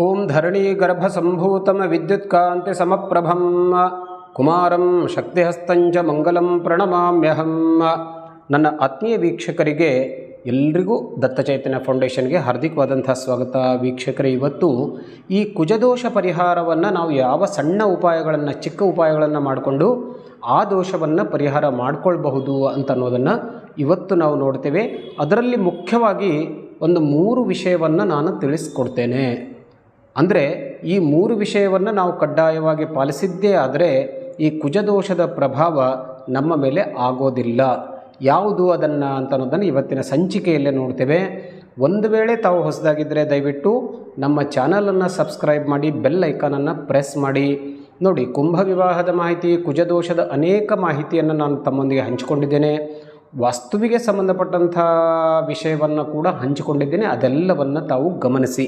ಓಂ ಧರಣೀಗರ್ಭಸಂಭೂತಮವಿದ್ಯುತ್ಕಾಂತಿ ಸಮಪ್ರಭಂ, ಕುಮಾರಂ ಶಕ್ತಿಹಸ್ತಂಚ ಮಂಗಲಂ ಪ್ರಣಮಾಮ್ಯಹಂ. ನನ್ನ ಆತ್ಮೀಯ ವೀಕ್ಷಕರಿಗೆ ಎಲ್ರಿಗೂ ದತ್ತಚೈತನ್ಯ ಫೌಂಡೇಶನ್ಗೆ ಹಾರ್ದಿಕವಾದಂಥ ಸ್ವಾಗತ. ವೀಕ್ಷಕರೇ, ಇವತ್ತು ಈ ಕುಜದೋಷ ಪರಿಹಾರವನ್ನು ನಾವು ಯಾವ ಸಣ್ಣ ಉಪಾಯಗಳನ್ನು, ಚಿಕ್ಕ ಉಪಾಯಗಳನ್ನು ಮಾಡಿಕೊಂಡು ಆ ದೋಷವನ್ನು ಪರಿಹಾರ ಮಾಡಿಕೊಳ್ಬಹುದು ಅಂತ ಅನ್ನೋದನ್ನು ಇವತ್ತು ನಾವು ನೋಡ್ತೇವೆ. ಅದರಲ್ಲಿ ಮುಖ್ಯವಾಗಿ ಒಂದು ಮೂರು ವಿಷಯವನ್ನು ನಾನು ತಿಳಿಸ್ಕೊಡ್ತೇನೆ. ಅಂದರೆ ಈ ಮೂರು ವಿಷಯವನ್ನು ನಾವು ಕಡ್ಡಾಯವಾಗಿ ಪಾಲಿಸಿದ್ದೇ ಆದರೆ ಈ ಕುಜದೋಷದ ಪ್ರಭಾವ ನಮ್ಮ ಮೇಲೆ ಆಗೋದಿಲ್ಲ. ಯಾವುದು ಅದನ್ನು ಅಂತ ಅನ್ನೋದನ್ನು ಇವತ್ತಿನ ಸಂಚಿಕೆಯಲ್ಲೇ ನೋಡ್ತೇವೆ. ಒಂದು ವೇಳೆ ತಾವು ಹೊಸದಾಗಿದ್ದರೆ ದಯವಿಟ್ಟು ನಮ್ಮ ಚಾನಲನ್ನು ಸಬ್ಸ್ಕ್ರೈಬ್ ಮಾಡಿ, ಬೆಲ್ ಐಕಾನನ್ನು ಪ್ರೆಸ್ ಮಾಡಿ. ನೋಡಿ ಕುಂಭ ವಿವಾಹದ ಮಾಹಿತಿ, ಕುಜದೋಷದ ಅನೇಕ ಮಾಹಿತಿಯನ್ನು ನಾನು ತಮ್ಮೊಂದಿಗೆ ಹಂಚಿಕೊಂಡಿದ್ದೇನೆ. ವಾಸ್ತುವಿಗೆ ಸಂಬಂಧಪಟ್ಟಂಥ ವಿಷಯವನ್ನು ಕೂಡ ಹಂಚಿಕೊಂಡಿದ್ದೇನೆ. ಅದೆಲ್ಲವನ್ನು ತಾವು ಗಮನಿಸಿ.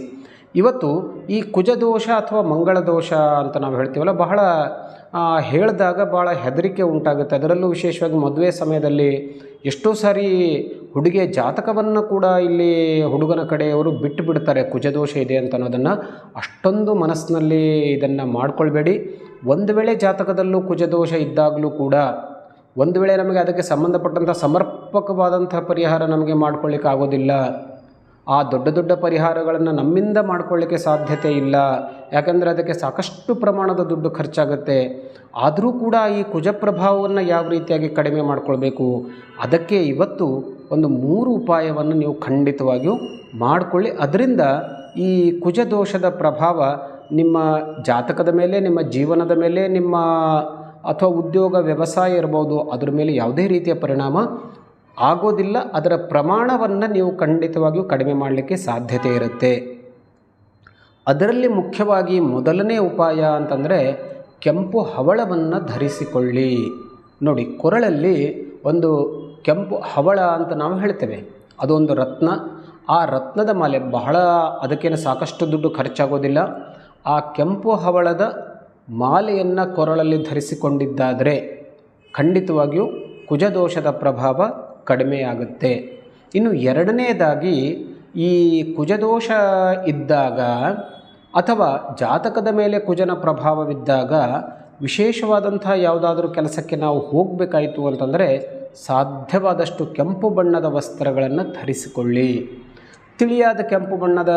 ಇವತ್ತು ಈ ಕುಜದೋಷ ಅಥವಾ ಮಂಗಳ ದೋಷ ಅಂತ ನಾವು ಹೇಳ್ತೀವಲ್ಲ, ಬಹಳ ಹೇಳಿದಾಗ ಭಾಳ ಹೆದರಿಕೆ ಉಂಟಾಗುತ್ತೆ. ಅದರಲ್ಲೂ ವಿಶೇಷವಾಗಿ ಮದುವೆ ಸಮಯದಲ್ಲಿ ಎಷ್ಟೋ ಸಾರಿ ಹುಡುಗಿಯ ಜಾತಕವನ್ನು ಕೂಡ ಇಲ್ಲಿ ಹುಡುಗನ ಕಡೆಯವರು ಬಿಟ್ಟು ಬಿಡ್ತಾರೆ, ಕುಜದೋಷ ಇದೆ ಅಂತ ಅನ್ನೋದನ್ನು. ಅಷ್ಟೊಂದು ಮನಸ್ಸಿನಲ್ಲಿ ಇದನ್ನು ಮಾಡಿಕೊಳ್ಬೇಡಿ. ಒಂದು ವೇಳೆ ಜಾತಕದಲ್ಲೂ ಕುಜದೋಷ ಇದ್ದಾಗಲೂ ಕೂಡ ಒಂದು ವೇಳೆ ನಮಗೆ ಅದಕ್ಕೆ ಸಂಬಂಧಪಟ್ಟಂಥ ಸಮರ್ಪಕವಾದಂಥ ಪರಿಹಾರ ನಮಗೆ ಮಾಡ್ಕೊಳ್ಳಿಕ್ಕೆ ಆಗೋದಿಲ್ಲ ಆ ದೊಡ್ಡ ದೊಡ್ಡ ಪರಿಹಾರಗಳನ್ನು ನಮ್ಮಿಂದ ಮಾಡ್ಕೊಳ್ಳಿಕ್ಕೆ ಸಾಧ್ಯತೆ ಇಲ್ಲ. ಯಾಕಂದರೆ ಅದಕ್ಕೆ ಸಾಕಷ್ಟು ಪ್ರಮಾಣದ ದುಡ್ಡು ಖರ್ಚಾಗುತ್ತೆ. ಆದರೂ ಕೂಡ ಈ ಕುಜ ಪ್ರಭಾವವನ್ನು ಯಾವ ರೀತಿಯಾಗಿ ಕಡಿಮೆ ಮಾಡಿಕೊಳ್ಬೇಕು? ಅದಕ್ಕೆ ಇವತ್ತು ಒಂದು ಮೂರು ಉಪಾಯವನ್ನು ನೀವು ಖಂಡಿತವಾಗಿಯೂ ಮಾಡಿಕೊಳ್ಳಿ. ಅದರಿಂದ ಈ ಕುಜದೋಷದ ಪ್ರಭಾವ ನಿಮ್ಮ ಜಾತಕದ ಮೇಲೆ, ನಿಮ್ಮ ಜೀವನದ ಮೇಲೆ, ನಿಮ್ಮ ಅಥವಾ ಉದ್ಯೋಗ, ವ್ಯವಸಾಯ ಇರ್ಬೋದು, ಅದ್ರ ಮೇಲೆ ಯಾವುದೇ ರೀತಿಯ ಪರಿಣಾಮ ಆಗೋದಿಲ್ಲ, ಅದರ ಪ್ರಮಾಣವನ್ನು ನೀವು ಖಂಡಿತವಾಗಿಯೂ ಕಡಿಮೆ ಮಾಡಲಿಕ್ಕೆ ಸಾಧ್ಯತೆ ಇರುತ್ತೆ. ಅದರಲ್ಲಿ ಮುಖ್ಯವಾಗಿ ಮೊದಲನೇ ಉಪಾಯ ಅಂತಂದರೆ ಕೆಂಪು ಹವಳವನ್ನು ಧರಿಸಿಕೊಳ್ಳಿ. ನೋಡಿ, ಕೊರಳಲ್ಲಿ ಒಂದು ಕೆಂಪು ಹವಳ ಅಂತ ನಾವು ಹೇಳ್ತೇವೆ. ಅದೊಂದು ರತ್ನ. ಆ ರತ್ನದ ಮಾಲೆ ಬಹಳ ಅದಕ್ಕೇನು ಸಾಕಷ್ಟು ದುಡ್ಡು ಖರ್ಚಾಗೋದಿಲ್ಲ. ಆ ಕೆಂಪು ಹವಳದ ಮಾಲೆಯನ್ನು ಕೊರಳಲ್ಲಿ ಧರಿಸಿಕೊಂಡಿದ್ದಾದರೆ ಖಂಡಿತವಾಗಿಯೂ ಕುಜದೋಷದ ಪ್ರಭಾವ ಕಡಿಮೆಯಾಗುತ್ತೆ. ಇನ್ನು ಎರಡನೇದಾಗಿ ಈ ಕುಜದೋಷ ಇದ್ದಾಗ ಅಥವಾ ಜಾತಕದ ಮೇಲೆ ಕುಜನ ಪ್ರಭಾವವಿದ್ದಾಗ ವಿಶೇಷವಾದಂಥ ಯಾವುದಾದ್ರೂ ಕೆಲಸಕ್ಕೆ ನಾವು ಹೋಗಬೇಕಾಯಿತು ಅಂತಂದರೆ ಸಾಧ್ಯವಾದಷ್ಟು ಕೆಂಪು ಬಣ್ಣದ ವಸ್ತ್ರಗಳನ್ನು ಧರಿಸಿಕೊಳ್ಳಿ. ತಿಳಿಯಾದ ಕೆಂಪು ಬಣ್ಣದ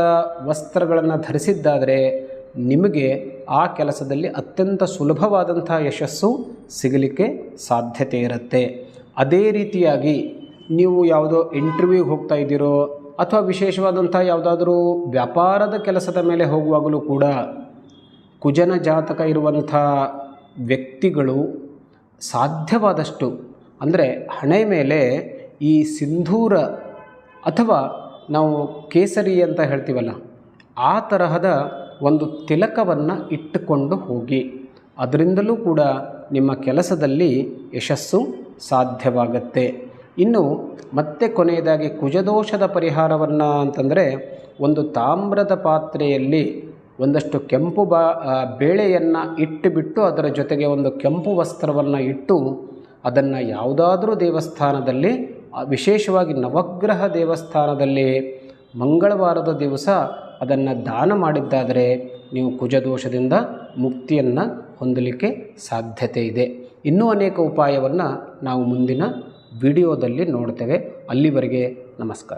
ವಸ್ತ್ರಗಳನ್ನು ಧರಿಸಿದ್ದಾದರೆ ನಿಮಗೆ ಆ ಕೆಲಸದಲ್ಲಿ ಅತ್ಯಂತ ಸುಲಭವಾದಂಥ ಯಶಸ್ಸು ಸಿಗಲಿಕ್ಕೆ ಸಾಧ್ಯತೆ ಇರುತ್ತೆ. ಅದೇ ರೀತಿಯಾಗಿ ನೀವು ಯಾವುದೋ ಇಂಟರ್ವ್ಯೂಗೆ ಹೋಗ್ತಾ ಇದ್ದೀರೋ ಅಥವಾ ವಿಶೇಷವಾದಂಥ ಯಾವುದಾದ್ರೂ ವ್ಯಾಪಾರದ ಕೆಲಸದ ಮೇಲೆ ಹೋಗುವಾಗಲೂ ಕೂಡ ಕುಜನ ಜಾತಕ ಇರುವಂಥ ವ್ಯಕ್ತಿಗಳು ಸಾಧ್ಯವಾದಷ್ಟು ಅಂದರೆ ಹಣೆ ಮೇಲೆ ಈ ಸಿಂಧೂರ ಅಥವಾ ನಾವು ಕೇಸರಿ ಅಂತ ಹೇಳ್ತೀವಲ್ಲ, ಆ ತರಹದ ಒಂದು ತಿಲಕವನ್ನು ಇಟ್ಟುಕೊಂಡು ಹೋಗಿ. ಅದರಿಂದಲೂ ಕೂಡ ನಿಮ್ಮ ಕೆಲಸದಲ್ಲಿ ಯಶಸ್ಸು ಸಾಧ್ಯವಾಗತ್ತೆ. ಇನ್ನು ಮತ್ತೆ ಕೊನೆಯದಾಗಿ ಕುಜದೋಷದ ಪರಿಹಾರವನ್ನು ಅಂತಂದರೆ ಒಂದು ತಾಮ್ರದ ಪಾತ್ರೆಯಲ್ಲಿ ಒಂದಷ್ಟು ಕೆಂಪು ಬಾ ಬೇಳೆಯನ್ನು ಇಟ್ಟುಬಿಟ್ಟು ಅದರ ಜೊತೆಗೆ ಒಂದು ಕೆಂಪು ವಸ್ತ್ರವನ್ನು ಇಟ್ಟು ಅದನ್ನು ಯಾವುದಾದ್ರೂ ದೇವಸ್ಥಾನದಲ್ಲಿ ವಿಶೇಷವಾಗಿ ನವಗ್ರಹ ದೇವಸ್ಥಾನದಲ್ಲಿ ಮಂಗಳವಾರದ ದಿವಸ ಅದನ್ನು ದಾನ ಮಾಡಿದ್ದಾದರೆ ನೀವು ಕುಜದೋಷದಿಂದ ಮುಕ್ತಿಯನ್ನು ಹೊಂದಲಿಕ್ಕೆ ಸಾಧ್ಯತೆ ಇದೆ. ಇನ್ನೂ ಅನೇಕ ಉಪಾಯವನ್ನು ನಾವು ಮುಂದಿನ ವಿಡಿಯೋದಲ್ಲಿ ನೋಡ್ತೇವೆ. ಅಲ್ಲಿವರೆಗೆ ನಮಸ್ಕಾರ.